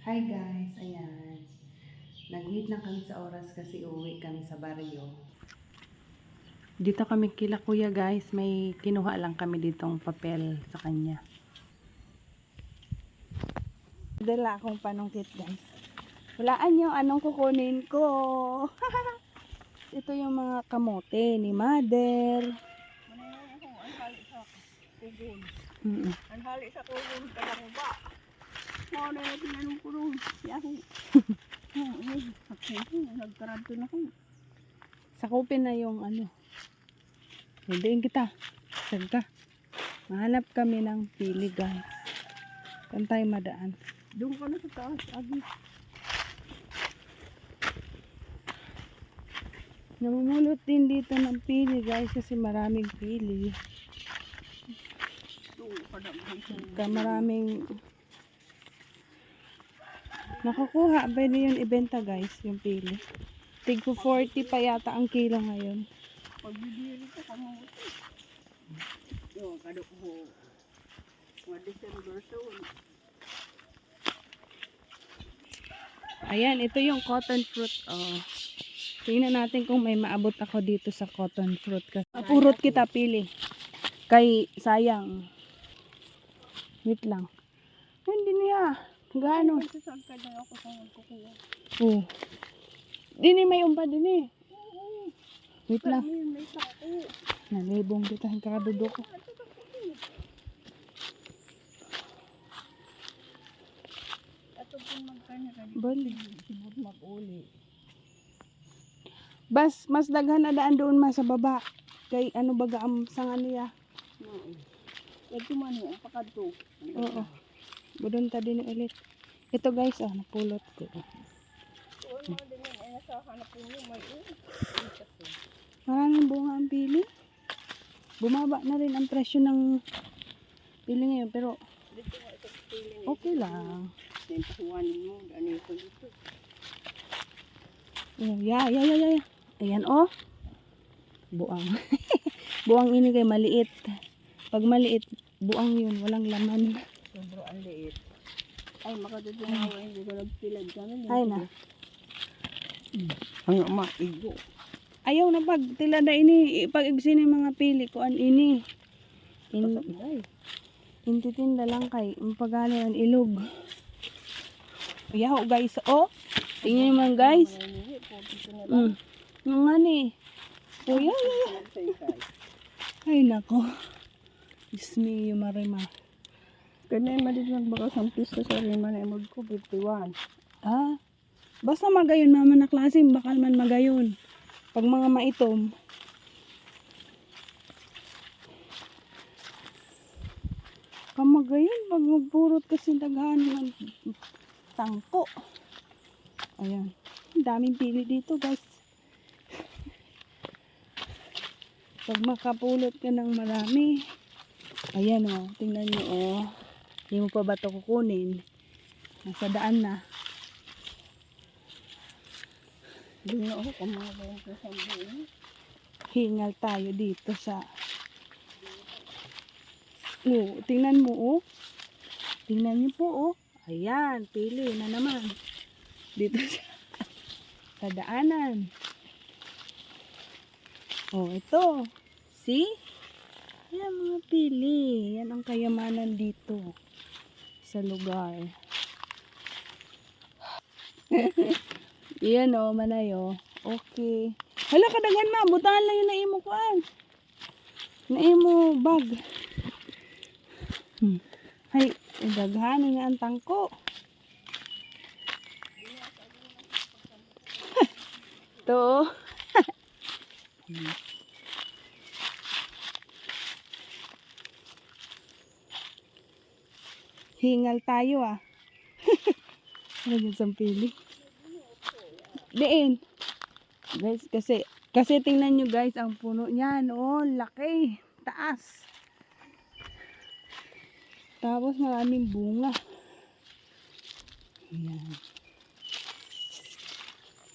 Hi guys, ayan. Nag-wait lang kami sa oras kasi uuwi kami sa baryo. Dito kami kila kuya guys, may kinuha lang kami ditong papel sa kanya. Dala akong panungkit guys. Walaan nyo anong kukunin ko. Ito yung mga kamote ni mother. Ang hali sa kugon. Mm Ang hali sa kugon kaya ba? Mo na yung tinanong ko. Ay, ako nagkaranto na ko. Sakupin na yung ano. Hindiin kita. Saan ka? Mahanap kami ng pili guys. Saan tayo madaan? Doon ka na sa taas, agi. Namumulot din dito ng pili guys kasi maraming pili. Ka maraming nakukuha. Pwede yun ibenta guys yung pili. Tig ko 40 pa yata ang kilo ngayon. Pagbibili ko mo. Yo, kadok ko. Mga December so. Ayan, ito yung cotton fruit. Oh. Tingnan natin kung may maabot ako dito sa cotton fruit. Mapurot kita pili. Kay sayang. Wait lang. Hindi niya. Gaano? Sasag ka na ako sa magkukuha. Oh. Dini may umpa din eh. Wait lang. May sako. Nalibong kita. Kakadudo ko. Ato po magkanya ka Bali. Sibot mag-uli. Bas, mas daghan na daan doon mas sa baba. Kay ano baga ang sanga niya. Oo. Ito man yung pakadto. Oo. Budon ta din ulit. Ito guys, ah, napulot ko. Maraming bunga ang pili. Bumaba na rin ang presyo ng pili ngayon. Pero okay lang. Oh, yeah, yeah, yeah, yeah. Ayan, oh. Buang. buang ini kay maliit. Pag maliit, buang yun. Walang laman. Sobrang ang liit. Ay, makadudong ako. Hindi ko nagpilag kami. Ay na. Ang ama, igo. Ayaw na pag tilada ini. Pag igsini mga pili ko an ini. In, Ay, intitinda lang kay. Pagano ang ilog. Yaw guys, oh. Tingnan naman guys. na. Mm. Nga ni. Oh, yeah, yeah, yeah. Nagsaysay. Ay, nako. Me, yung marima. Kanya yung malit magbakas ang pisto sa rima na imod ko, 51. Ah, basta magayon, mama na klase, bakal man magayon. Pag mga maitom. Kamagayon, pag magpurot kasi daghan ng tangko. Ayan. Ang daming pili dito, guys. Pag makapulot ka ng marami. Ayan, oh. Tingnan nyo, oh. Hindi mo pa ba ito kukunin? Nasa daan na. Hindi na ako kumakain sa sambuin. hingal tayo dito sa oh, tingnan mo oh tingnan niyo po oh ayan pili na naman dito sa, sa daanan oh ito see yan mga pili yan ang kayamanan dito sa lugar yan oh manay oh okay Hala, kadagan ma. Butangan lang yung naimo kuan. Naimo bag. Hmm. Hay, daghan nga ang tangko. to. Hingal tayo ah. Ano yun sa pili? Diin. Guys, kasi kasi tingnan nyo guys ang puno niya, no, laki, taas. Tapos maraming bunga. Ayan.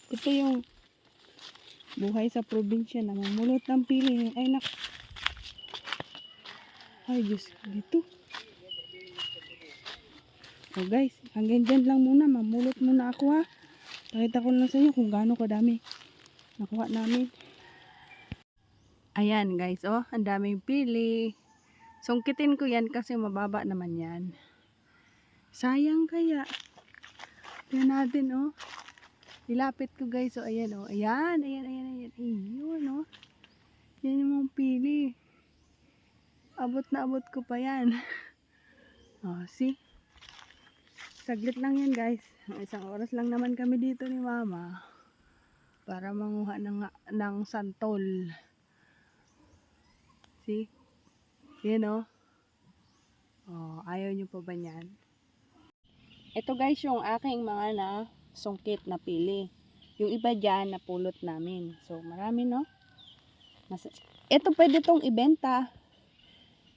Ito yung buhay sa probinsya na mamulot ng pili. Ay nak. Ay Diyos, dito. So guys, hanggang dyan lang muna. Mamulot muna ako ha. Pakita ko lang sa inyo kung gaano kadami nakuha namin. Ayan guys, oh, ang daming pili. Sungkitin ko yan kasi mababa naman yan. Sayang kaya. Tingnan natin, oh. Ilapit ko guys, oh, ayan, oh. Ayan, ayan, ayan, ayan. Ayun, oh. Yan yung mga pili. Abot na abot ko pa yan. oh, see? Saglit lang yan guys. Isang oras lang naman kami dito ni mama. Para manguha ng, ng santol. See? Yan oh. Oh, ayaw nyo pa ba yan? Ito guys yung aking mga na sungkit na pili. Yung iba dyan napulot namin. So marami no? Mas, ito pwede tong ibenta.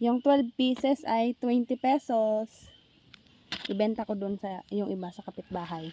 Yung 12 pieces ay 20 pesos. Ibenta ko dun sa yung iba sa kapitbahay.